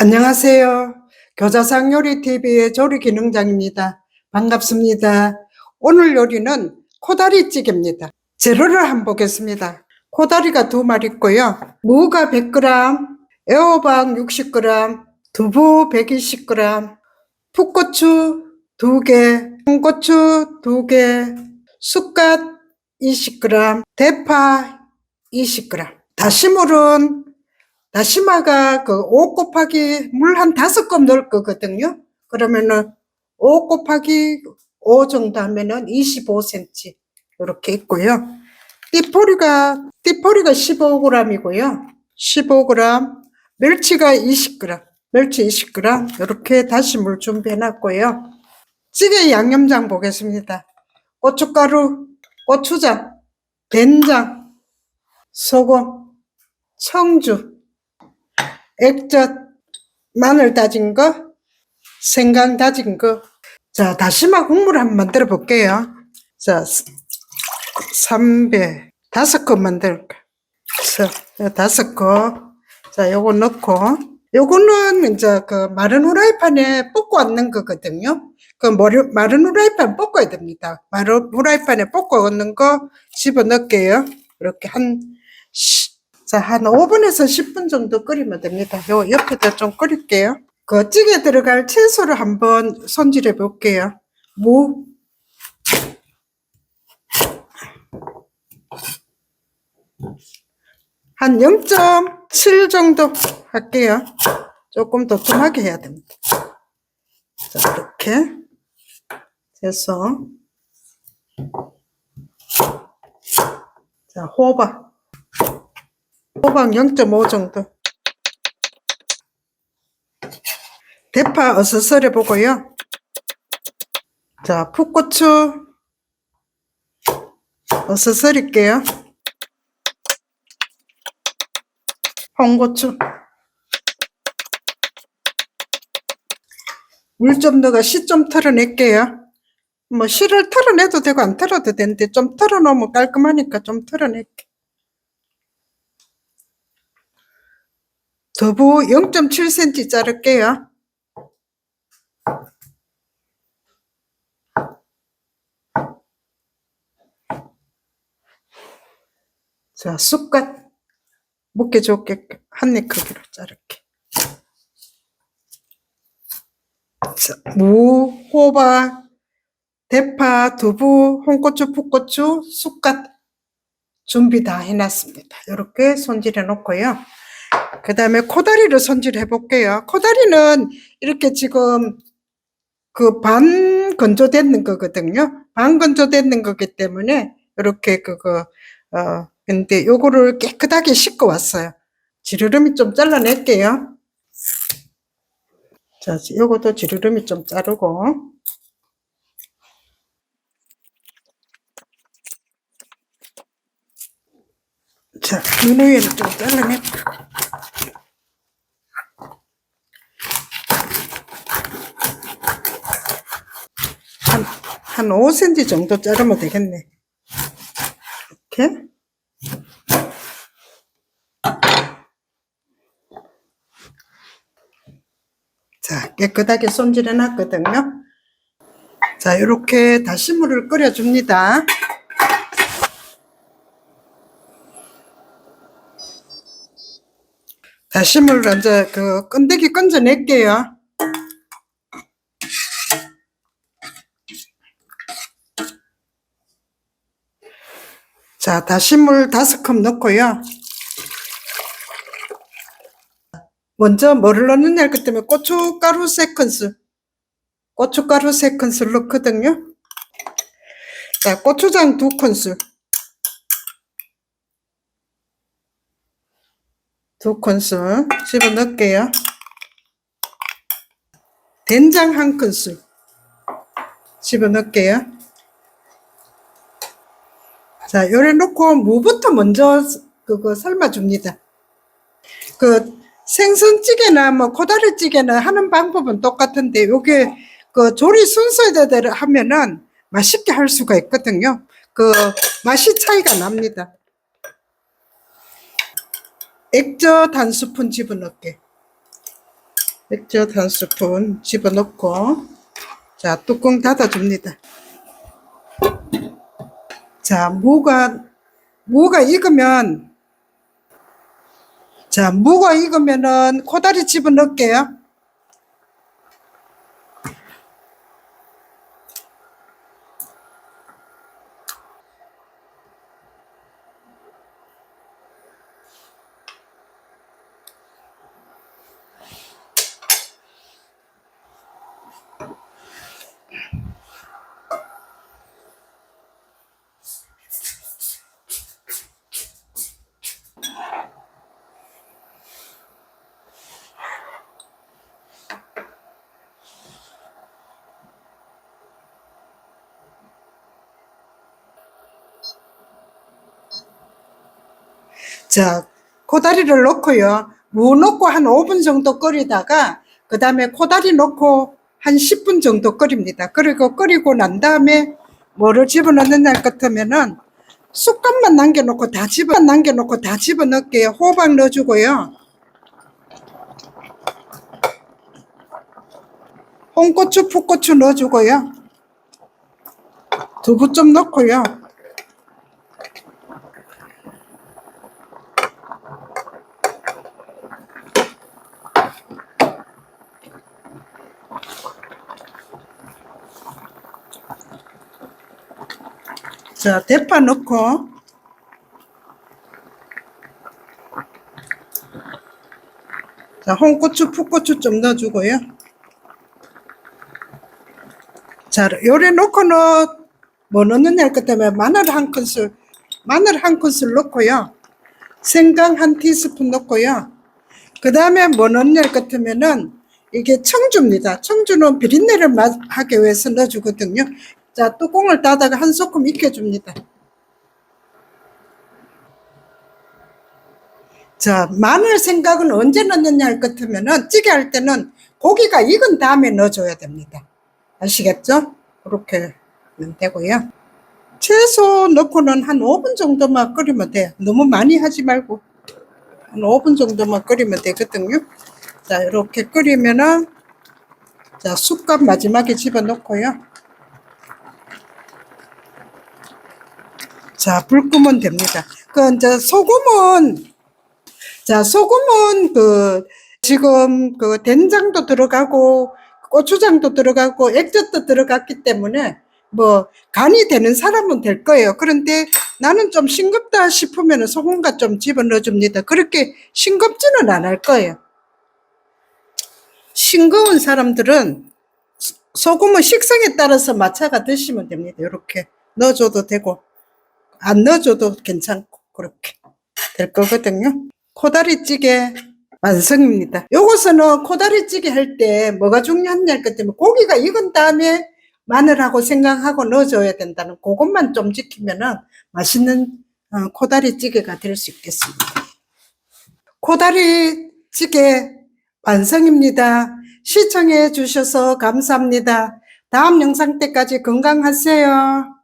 안녕하세요. 교자상 요리TV의 조리기능장입니다. 반갑습니다. 오늘 요리는 코다리찌개입니다. 재료를 한번 보겠습니다. 코다리가 두 마리 있고요. 무가 100g, 애호박 60g, 두부 120g, 풋고추 2개, 홍고추 2개, 쑥갓 20g, 대파 20g. 다시물은 다시마가 그 5 곱하기 물 한 다섯 컵 넣을 거거든요. 그러면은 5 곱하기 5 정도 하면은 25cm 이렇게 있고요. 띠포리가 띠포리가 15g이고요. 15g, 멸치가 20g, 멸치 20g 이렇게 다시 물 준비해 놨고요. 찌개 양념장 보겠습니다. 고춧가루, 고추장, 된장, 소금, 청주, 액젓, 마늘 다진 거, 생강 다진 거. 자, 다시마 국물 한번 만들어 볼게요. 자, 3배, 다섯 컵 만들까. 자, 요 다섯 컵. 자, 요거 넣고, 요거는 이제 그 마른 후라이팬에 볶고 얻는 거거든요. 그 머리- 마른 후라이팬 볶아야 됩니다. 마른 후라이팬에 볶고 얻는 거 집어 넣을게요. 이렇게 한, 시- 자, 한 5분에서 10분 정도 끓이면 됩니다. 요 옆에다 좀 끓일게요. 그 찌개 들어갈 채소를 한번 손질해 볼게요. 무, 한 0.7 정도 할게요. 조금 도톰하게 해야 됩니다. 자, 이렇게 해서 자, 호박 호박 0.5 정도 대파 어슷썰해 보고요. 자, 풋고추 어슷썰일게요. 홍고추 물 좀 넣어 씨 좀 털어낼게요. 뭐 씨를 털어내도 되고 안 털어도 되는데 좀 털어놓으면 깔끔하니까 좀 털어낼게. 두부 0.7cm 자를게요. 자, 쑥갓 먹기 좋게 한 입 크기로 자를게. 자, 무, 호박, 대파, 두부, 홍고추, 풋고추, 쑥갓 준비 다 해놨습니다. 이렇게 손질해 놓고요. 그 다음에 코다리를 손질해 볼게요. 코다리는 이렇게 지금 그 반 건조되는 거거든요. 반 건조되는 거기 때문에 이렇게 그거, 어, 근데 요거를 깨끗하게 씻고 왔어요. 지르름이 좀 잘라낼게요. 자, 요것도 지르름이 좀 자르고. 자, 눈 위에는 좀 잘라낼게요. 한 5cm 정도 자르면 되겠네. 이렇게. 자, 깨끗하게 손질해 놨거든요. 자, 이렇게 다시 물을 끓여줍니다. 다시물 이제 그 끈데기 건져낼게요. 자, 다시 물 다섯 컵 넣고요. 먼저 뭐를 넣느냐 그 때문에 고춧가루 세 큰술. 고춧가루 세 큰술 넣거든요. 자, 고추장 두 큰술. 두 큰술 집어 넣을게요. 된장 한 큰술 집어 넣을게요. 자, 요래 놓고 무부터 먼저 그거 삶아 줍니다. 그 생선찌개나 뭐 코다리찌개나 하는 방법은 똑같은데 요게 그 조리 순서대로 하면은 맛있게 할 수가 있거든요. 그 맛이 차이가 납니다. 액젓 한 스푼 집어넣게. 액젓 한 스푼 집어넣고 자 뚜껑 닫아줍니다. 자 무가 무가 익으면 자 무가 익으면은 코다리 집어넣을게요. 자, 코다리를 넣고요. 무 넣고 한 5분 정도 끓이다가 그 다음에 코다리 넣고 한 10분 정도 끓입니다. 그리고 끓이고 난 다음에 뭐를 집어넣는 날 같으면은 쑥갓만 남겨놓고 다 집어 남겨놓고 다 집어넣을게요. 호박 넣어주고요. 홍고추, 풋고추 넣어주고요. 두부 좀 넣고요. 자, 대파 넣고 자, 홍고추, 풋고추 좀 넣어주고요. 자, 요래 넣고는 뭐 넣느냐 할것 때문에 마늘 한 큰술, 마늘 한 큰술 넣고요. 생강 한 티스푼 넣고요. 그 다음에 뭐 넣느냐 할것 같으면은 이게 청주입니다. 청주는 비린내를 마- 하기 위해서 넣어주거든요. 자, 뚜껑을 닫아가 한 소끔 익혀줍니다. 자, 마늘 생각은 언제 넣느냐 할것 같으면은 찌개 할 때는 고기가 익은 다음에 넣어줘야 됩니다. 아시겠죠? 그렇게 하면 되고요. 채소 넣고는 한 5분 정도만 끓이면 돼요. 너무 많이 하지 말고 한 5분 정도만 끓이면 되거든요. 자, 이렇게 끓이면은 자, 쑥갓 마지막에 집어넣고요. 자, 불 끄면 됩니다. 그 이제 소금은 자, 소금은 그 지금 그 된장도 들어가고 고추장도 들어가고 액젓도 들어갔기 때문에 뭐 간이 되는 사람은 될 거예요. 그런데 나는 좀 싱겁다 싶으면 소금과 좀 집어넣어 줍니다. 그렇게 싱겁지는 않을 거예요. 싱거운 사람들은 소- 소금은 식성에 따라서 맞춰가 드시면 됩니다. 이렇게 넣어줘도 되고 안 넣어줘도 괜찮고 그렇게 될 거거든요. 코다리찌개 완성입니다. 요것은 코다리찌개 할 때 뭐가 중요하냐 할것 때문에 고기가 익은 다음에 마늘하고 생강하고 넣어줘야 된다는 그것만 좀 지키면은 맛있는 어, 코다리찌개가 될 수 있겠습니다. 코다리찌개 완성입니다. 시청해 주셔서 감사합니다. 다음 영상 때까지 건강하세요.